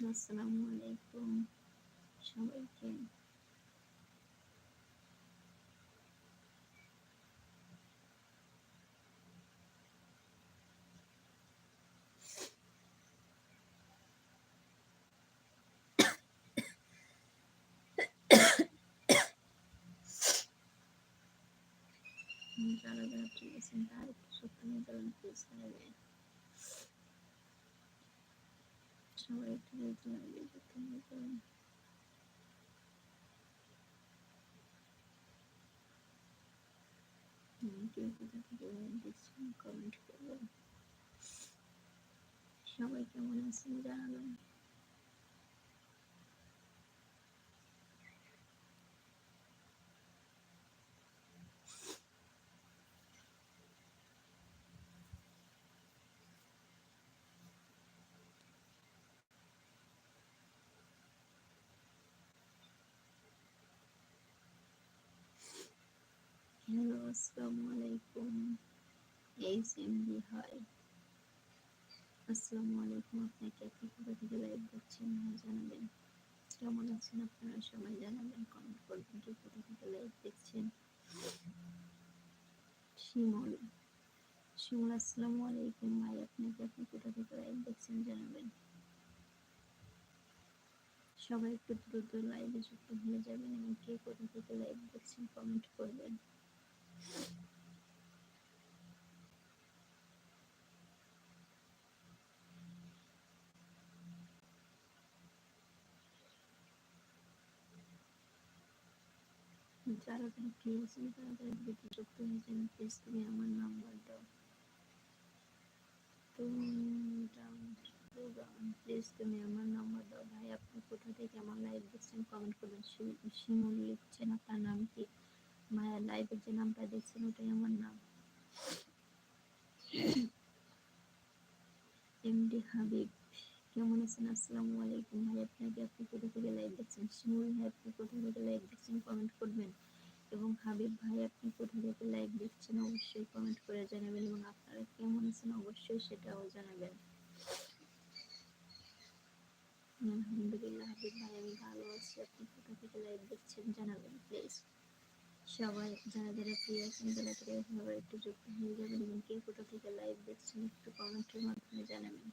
আসসালামু আলাইকুম সবাইকে যারা যারা ঠিক আছেন তার একটু সত্য নিয়ে যাবেন প্লিজ লাইভে সবাই একটু কোথা থেকে দেখছেন কমেন্ট করবেন সবাই কেমন আছেন জানাবেন? হ্যালো, আসসালামু আলাইকুম। এইচ এম বি হাই আসসালামু আলাইকুম, আপনাকে আপনি কোথা থেকে লাইভ দেখছেন হ্যাঁ জানাবেন। কেমন আছেন আপনারা সবাই জানাবেন কমেন্ট করবেন কে কোথা থেকে লাইভ দেখছেন। শিমল। শিমল, আসসালামু আলাইকুম ভাই, আপনাকে আপনি কোথা থেকে লাইভ দেখছেন, জানাবেন। সবাই একটু দ্রুত লাইভে যুক্ত হয়ে যাবেন এবং কে কোথা থেকে লাইভ দেখছেন কমেন্ট করবেন। যারা যারা ফ্রি আছেন তারা তারা দ্রুত যুক্ত হয়ে যান প্লিজ তুমি আমার নাম্বার দাও। প্লিজ তুমি আমার নাম্বার দাও। ভাই আপনি কোথা থেকে আমার লাইভ দেখছেন কমেন্ট করবেন? শিমুল লিখছেন আপনার নাম কি? মায়া লাইভের যে নামটা দেখছেন ওটাই আমার নাম। এমডি হাবিব কেমন আছেন? আসসালামু আলাইকুম। ভাই, আপনাকে আপনি কোথা থেকে লাইভ দেখছেন শিমুল ভাই, আপনি কোথা থেকে লাইভ দেখছেন কমেন্ট করবেন। এবং হাবিব ভাই, আপনি কোথা থেকে লাইভ দেখছেন অবশ্যই কমেন্ট করে জানাবেন এবং আপনারা কেমন আছেন? অবশ্যই সেটাও জানাবেন। আলহামদুলিল্লাহ, হাবিব ভাই, আমি ভালো আছি। আপনি কোথা থেকে লাইভ দেখছেন জানাবেন প্লিজ সবাই যারা যারা ফ্রি আছেন তারা তারা একটু যুক্ত হয়ে যাবেন। এবং কে কোথা থেকে লাইভ দেখছেন একটু কমেন্টের মাধ্যমে জানাবেন।